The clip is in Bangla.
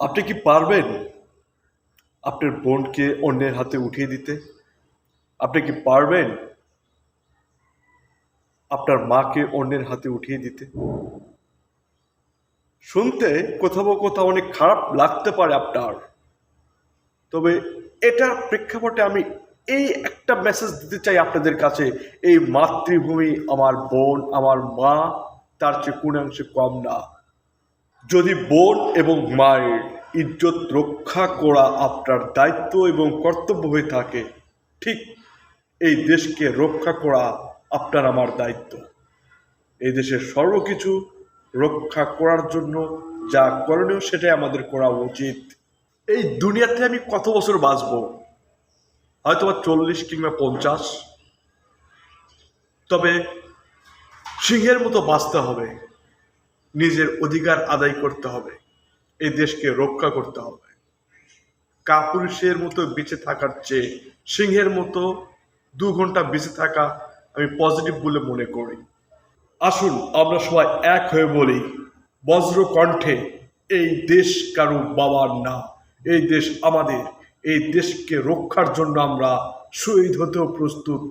আপনি কি পারবেন আপনার বোনকে অন্যের হাতে উঠিয়ে দিতে? আপনি কি পারবেন আপনার মাকে অন্যের হাতে উঠিয়ে দিতে? শুনতে কোথাও কোথাও অনেক খারাপ লাগতে পারে আপনার। তবে এটার প্রেক্ষাপটে আমি এই একটা মেসেজ দিতে চাই আপনাদের কাছে। এই মাতৃভূমি আমার বোন, আমার মা, তার চেয়ে কোনো অংশে কম না। যদি বোন এবং মায়ের ইজ্জত রক্ষা করা আপনার দায়িত্ব এবং কর্তব্য হয়ে থাকে, ঠিক এই দেশকে রক্ষা করা আপনার আমার দায়িত্ব। এই দেশের সর্বকিছু রক্ষা করার জন্য যা করণীয় সেটাই আমাদের করা উচিত। এই দুনিয়াতে আমি কত বছর বাঁচব? হয়তো বা চল্লিশ কিংবা পঞ্চাশ। তবে সিংহের মতো বাঁচতে হবে। নিজের অধিকার আদায় করতে হবে। এই দেশকে রক্ষা করতে হবে। কাপুরুষের মতো বেঁচে থাকার চেয়ে সিংহের মতো দু ঘণ্টা বেঁচে থাকা আমি পজিটিভ বলে মনে করি। আসুন, আমরা সবাই এক হয়ে বলি বজ্র কণ্ঠে এই দেশ কারও বাবার না। এই দেশ আমাদের, এই দেশকে রক্ষার জন্য আমরা শহীদ হতেও প্রস্তুত।